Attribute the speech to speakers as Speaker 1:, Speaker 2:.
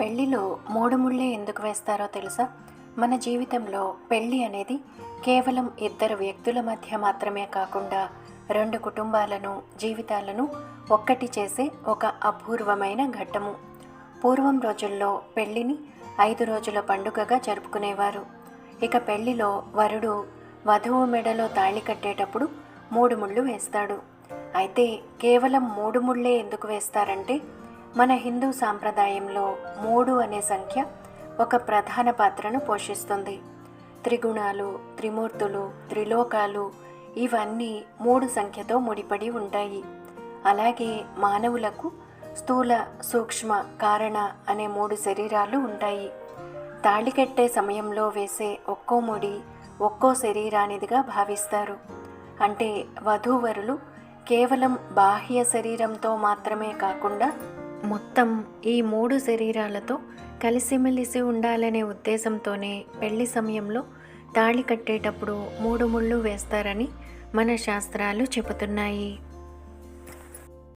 Speaker 1: పెళ్ళిలో మూడు ముళ్ళే ఎందుకు వేస్తారో తెలుసా? మన జీవితంలో పెళ్ళి అనేది కేవలం ఇద్దరు వ్యక్తుల మధ్య మాత్రమే కాకుండా రెండు కుటుంబాలను జీవితాలను ఒక్కటి చేసే ఒక అపూర్వమైన ఘట్టము. పూర్వం రోజుల్లో పెళ్ళిని ఐదు రోజుల పండుగగా జరుపుకునేవారు. ఇక పెళ్ళిలో వరుడు వధువు మెడలో తాళి కట్టేటప్పుడు మూడు ముళ్ళు వేస్తాడు. అయితే కేవలం మూడు ముళ్ళే ఎందుకు వేస్తారంటే మన హిందూ సాంప్రదాయంలో మూడు అనే సంఖ్య ఒక ప్రధాన పాత్రను పోషిస్తుంది. త్రిగుణాలు త్రిమూర్తులు త్రిలోకాలు ఇవన్నీ మూడు సంఖ్యతో ముడిపడి ఉంటాయి. అలాగే మానవులకు స్థూల సూక్ష్మ కారణ అనే మూడు శరీరాలు ఉంటాయి. తాళి కట్టే సమయంలో వేసే ఒక్కో ముడి ఒక్కో శరీరానిదిగా భావిస్తారు. అంటే వధూవరులు కేవలం బాహ్య శరీరంతో మాత్రమే కాకుండా మొత్తం ఈ మూడు శరీరాలతో కలిసిమెలిసి ఉండాలనే ఉద్దేశంతోనే పెళ్ళి సమయంలో తాళి కట్టేటప్పుడు మూడు ముళ్ళు వేస్తారని మన శాస్త్రాలు చెబుతున్నాయి.